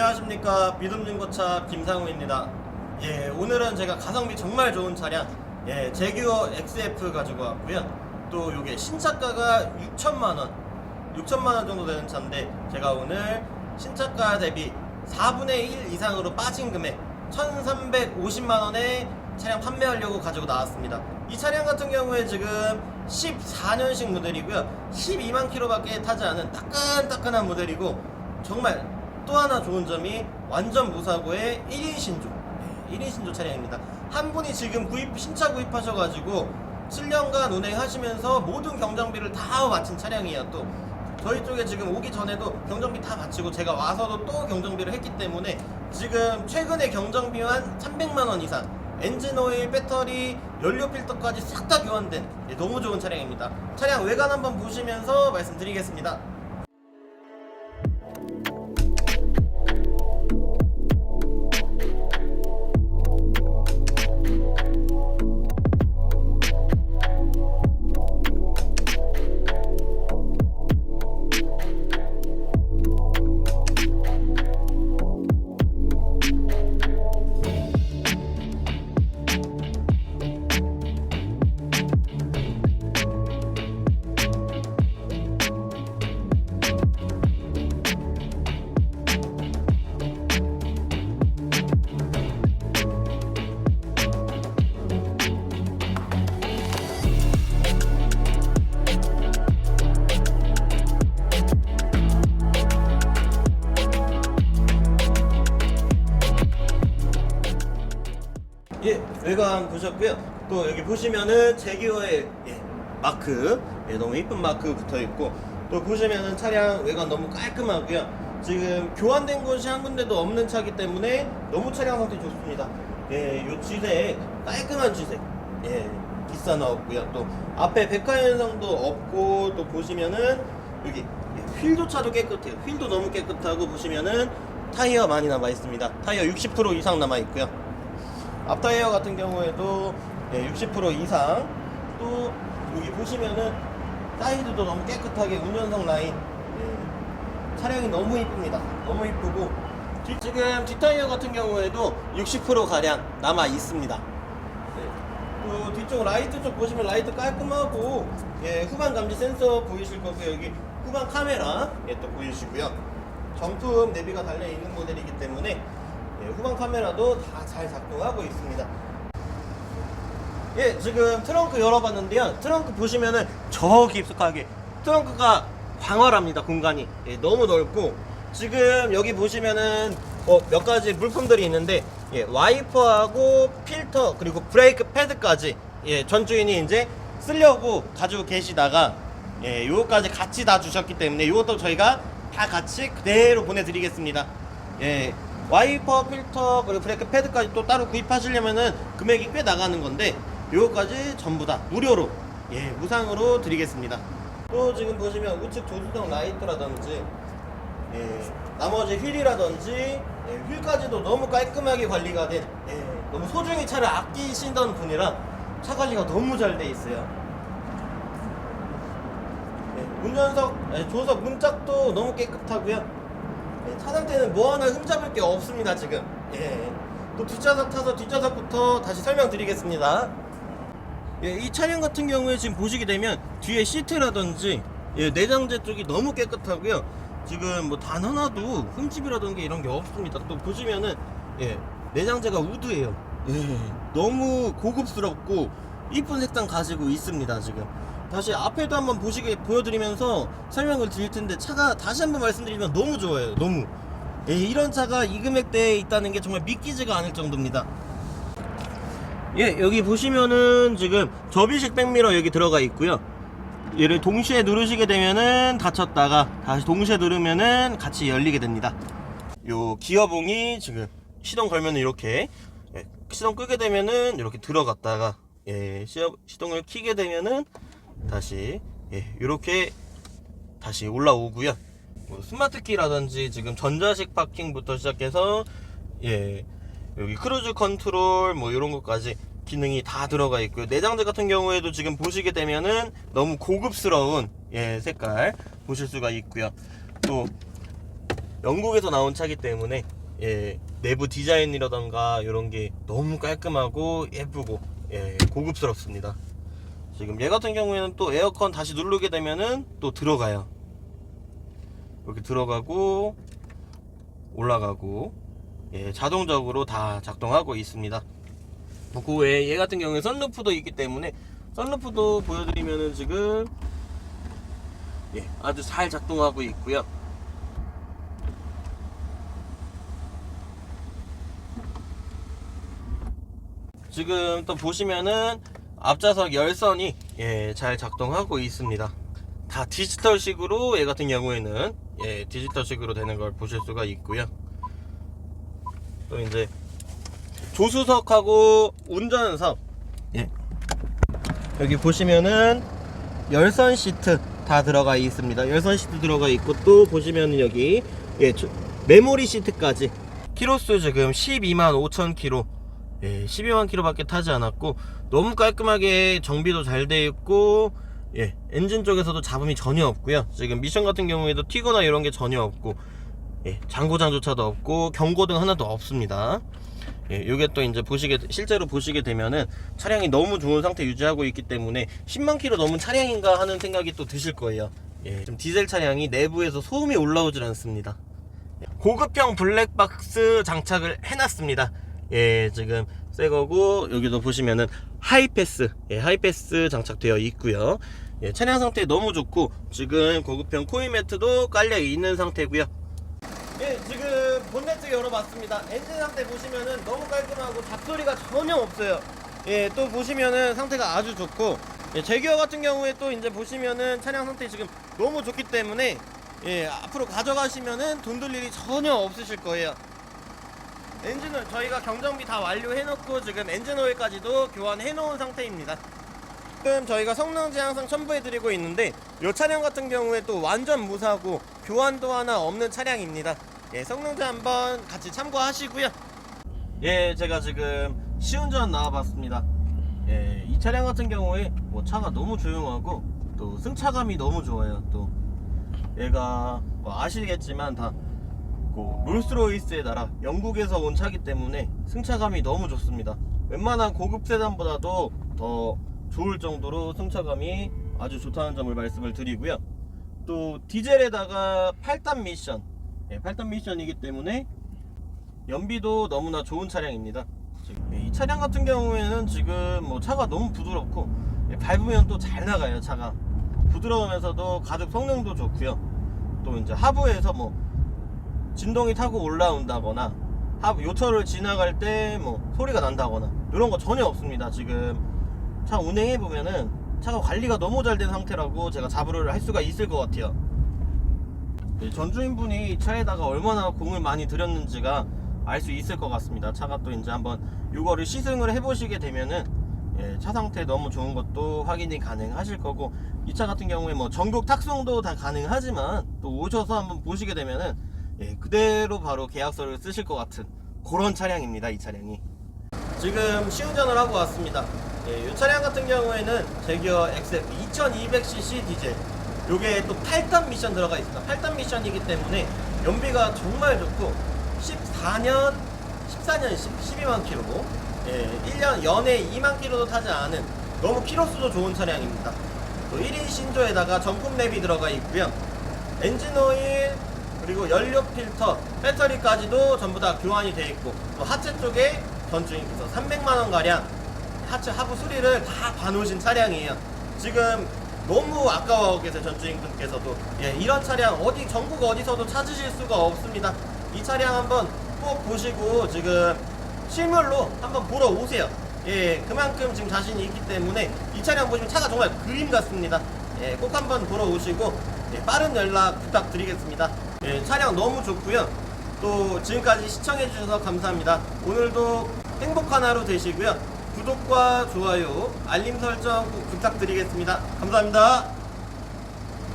안녕하십니까 비듬중고차 김상우입니다. 예, 오늘은 제가 가성비 정말 좋은 차량 예, 제규어 XF 가지고 왔고요. 또 이게 신차가가 6천만 원, 6천만 원 정도 되는 차인데 제가 오늘 신차가 대비 4분의 1 이상으로 빠진 금액 1,350만 원에 차량 판매하려고 가지고 나왔습니다. 이 차량 같은 경우에 지금 14년식 모델이고요. 12만 킬로밖에 타지 않은 따끈따끈한 모델이고 정말 또 하나 좋은 점이 완전 무사고의 1인 신조. 네, 1인 신조 차량입니다. 한 분이 지금 구입 신차 구입하셔가지고 7년간 운행하시면서 모든 경정비를 다 마친 차량이에요. 또 저희 쪽에 지금 오기 전에도 경정비 다 마치고 제가 와서도 또 경정비를 했기 때문에 지금 최근에 경정비만 300만 원 이상 엔진 오일, 배터리, 연료 필터까지 싹 다 교환된 예, 너무 좋은 차량입니다. 차량 외관 한번 보시면서 말씀드리겠습니다. 외관 보셨고요. 또 여기 보시면은 제기어의 예, 마크, 예, 너무 이쁜 마크 붙어 있고 또 보시면은 차량 외관 너무 깔끔하고요. 지금 교환된 곳이 한 군데도 없는 차기 때문에 너무 차량 상태 좋습니다. 예, 요 지색 깔끔한 지색, 예, 기사 나왔고요. 또 앞에 백화 현상도 없고 또 보시면은 여기 예, 휠조차도 깨끗해요. 휠도 너무 깨끗하고 보시면은 타이어 많이 남아 있습니다. 타이어 60% 이상 남아 있고요. 앞타이어 같은 경우에도 예, 60% 이상. 또 여기 보시면은 사이드도 너무 깨끗하게 운전석 라인 예, 차량이 너무 이쁩니다. 너무 이쁘고. 뒤- 지금 뒷타이어 같은 경우에도 60% 가량 남아 있습니다. 예, 또 뒤쪽 라이트 쪽 보시면 라이트 깔끔하고 예, 후방 감지 센서 보이실 거고요. 여기 후방 카메라 예, 또 보이시고요. 정품 내비가 달려 있는 모델이기 때문에 예, 후방 카메라도 다 잘 작동하고 있습니다. 예, 지금 트렁크 열어봤는데요. 트렁크 보시면은 저 깊숙하게 트렁크가 광활합니다. 공간이 예, 너무 넓고 지금 여기 보시면은 어, 몇 가지 물품들이 있는데 예, 와이퍼하고 필터 그리고 브레이크 패드까지 예, 전 주인이 이제 쓰려고 가지고 계시다가 예, 요거까지 같이 다 주셨기 때문에 요것도 저희가 다 같이 그대로 보내드리겠습니다. 예, 와이퍼, 필터, 그리고 브레이크 패드까지 또 따로 구입하시려면은 금액이 꽤 나가는 건데 요거까지 전부 다 무료로 예, 무상으로 드리겠습니다. 또 지금 보시면 우측 조수석 라이트라든지 예, 나머지 휠이라든지 예, 휠까지도 너무 깔끔하게 관리가 된 예, 너무 소중히 차를 아끼신던 분이라 차 관리가 너무 잘 돼 있어요. 예, 운전석, 예, 조석 문짝도 너무 깨끗하고요. 예, 차 상태는 뭐 하나 흠잡을 게 없습니다 지금. 예. 또 뒷좌석 타서 뒷좌석부터 다시 설명드리겠습니다. 예, 이 차량 같은 경우에 지금 보시게 되면 뒤에 시트라든지 예, 내장재 쪽이 너무 깨끗하고요. 지금 뭐 단 하나도 흠집이라든가 이런 게 없습니다. 또 보시면은 예, 내장재가 우드예요. 예, 너무 고급스럽고 이쁜 색상 가지고 있습니다 지금. 다시 앞에도 한번 보시게 보여드리면서 설명을 드릴 텐데 차가 다시 한번 말씀드리면 너무 좋아요. 너무. 예, 이런 차가 이 금액대에 있다는 게 정말 믿기지가 않을 정도입니다. 예, 여기 보시면은 지금 접이식 백미러 여기 들어가 있고요. 얘를 동시에 누르시게 되면은 닫혔다가 다시 동시에 누르면은 같이 열리게 됩니다. 요 기어봉이 지금 시동 걸면은 이렇게 예, 시동 끄게 되면은 이렇게 들어갔다가 예, 시동을 키게 되면은 다시 예, 이렇게 다시 올라오고요. 뭐 스마트 키라든지 지금 전자식 파킹부터 시작해서 예 여기 크루즈 컨트롤 뭐 이런 것까지 기능이 다 들어가 있고요. 내장재 같은 경우에도 지금 보시게 되면은 너무 고급스러운 예 색깔 보실 수가 있고요. 또 영국에서 나온 차기 때문에 예, 내부 디자인이라던가 이런 게 너무 깔끔하고 예쁘고 예, 고급스럽습니다. 지금 얘 같은 경우에는 또 에어컨 다시 누르게 되면은 또 들어가요. 이렇게 들어가고 올라가고 예, 자동적으로 다 작동하고 있습니다. 뭐그 외에 얘 같은 경우에 썬루프도 있기 때문에 썬루프도 보여드리면은 지금 예, 아주 잘 작동하고 있고요. 지금 또 보시면은 앞좌석 열선이 예, 잘 작동하고 있습니다. 다 디지털식으로 얘 같은 경우에는 예, 디지털식으로 되는 걸 보실 수가 있고요. 또 이제 조수석하고 운전석 예. 여기 보시면은 열선 시트 다 들어가 있습니다. 열선 시트 들어가 있고 또 보시면은 여기 예, 저- 메모리 시트까지 키로수 지금 12만 5천 키로 예, 12만 키로밖에 타지 않았고 너무 깔끔하게 정비도 잘 돼 있고 예, 엔진 쪽에서도 잡음이 전혀 없고요. 지금 미션 같은 경우에도 튀거나 이런 게 전혀 없고 예, 장고장조차도 없고 경고등 하나도 없습니다. 예, 요게 또 이제 보시게 실제로 보시게 되면은 차량이 너무 좋은 상태 유지하고 있기 때문에 10만 킬로 넘은 차량인가 하는 생각이 또 드실 거예요. 예, 좀 디젤 차량이 내부에서 소음이 올라오질 않습니다. 예, 고급형 블랙박스 장착을 해놨습니다. 예, 지금 새 거고 여기도 보시면은 하이패스, 예, 하이패스 장착되어 있고요. 예, 차량 상태 너무 좋고 지금 고급형 코일 매트도 깔려 있는 상태고요. 예, 지금 본네트 열어봤습니다. 엔진 상태 보시면은 너무 깔끔하고 잡소리가 전혀 없어요. 예, 또 보시면은 상태가 아주 좋고, 예, 제기어 같은 경우에 또 이제 보시면은 차량 상태 지금 너무 좋기 때문에, 예, 앞으로 가져가시면은 돈 들 일이 전혀 없으실 거예요. 엔진을 저희가 경정비 다 완료해놓고 지금 엔진 오일까지도 교환해놓은 상태입니다. 지금 저희가 성능 제항상 첨부해드리고 있는데 이 차량 같은 경우에 또 완전 무사고 교환도 하나 없는 차량입니다. 예, 성능제 한번 같이 참고하시고요. 예, 제가 지금 시운전 나와봤습니다. 예, 이 차량 같은 경우에 뭐 차가 너무 조용하고 또 승차감이 너무 좋아요. 또 얘가 뭐 아시겠지만 다 그 롤스로이스의 나라 영국에서 온 차기 때문에 승차감이 너무 좋습니다. 웬만한 고급 세단보다도 더 좋을 정도로 승차감이 아주 좋다는 점을 말씀을 드리고요. 또 디젤에다가 8단 미션, 예, 8단 미션이기 때문에 연비도 너무나 좋은 차량입니다. 이 차량 같은 경우에는 지금 뭐 차가 너무 부드럽고 예, 밟으면 또 잘 나가요 차가 부드러우면서도 가죽 성능도 좋고요. 또 이제 하부에서 뭐 진동이 타고 올라온다거나 요철을 지나갈 때 뭐 소리가 난다거나 이런 거 전혀 없습니다. 지금 차 운행해 보면은 차가 관리가 너무 잘 된 상태라고 제가 자부를 할 수가 있을 것 같아요. 이 전주인분이 이 차에다가 얼마나 공을 많이 들였는지가 알 수 있을 것 같습니다. 차가 또 이제 한번 이거를 시승을 해보시게 되면은 예, 차 상태 너무 좋은 것도 확인이 가능하실 거고 이 차 같은 경우에 뭐 전국 탁송도 다 가능하지만 또 오셔서 한번 보시게 되면은 예, 그대로 바로 계약서를 쓰실 것 같은 그런 차량입니다. 이 차량이. 지금 시운전을 하고 왔습니다. 예, 이 차량 같은 경우에는 제기어 XF 2200cc 디젤. 요게 또 8단 미션 들어가 있습니다. 8단 미션이기 때문에 연비가 정말 좋고 14년 14년 12만 킬로. 예, 1년 연에 2만 킬로도 타지 않은 너무 키로수도 좋은 차량입니다. 또 1인 신조에다가 정품 랩이 들어가 있고요. 엔진 오일 그리고 연료 필터, 배터리까지도 전부 다 교환이 되어 있고 또 하체 쪽에 전주인께서 300만 원 가량 하체 하부 수리를 다 봐놓으신 차량이에요. 지금 너무 아까워하고 계세요 전주인분께서도 예, 이런 차량 어디 전국 어디서도 찾으실 수가 없습니다. 이 차량 한번 꼭 보시고 지금 실물로 한번 보러 오세요. 예, 그만큼 지금 자신이 있기 때문에 이 차량 보시면 차가 정말 그림 같습니다. 예, 꼭 한번 보러 오시고 예, 빠른 연락 부탁드리겠습니다. 예, 차량 너무 좋고요. 또 지금까지 시청해 주셔서 감사합니다. 오늘도 행복한 하루 되시고요. 구독과 좋아요, 알림 설정 꼭 부탁드리겠습니다. 감사합니다.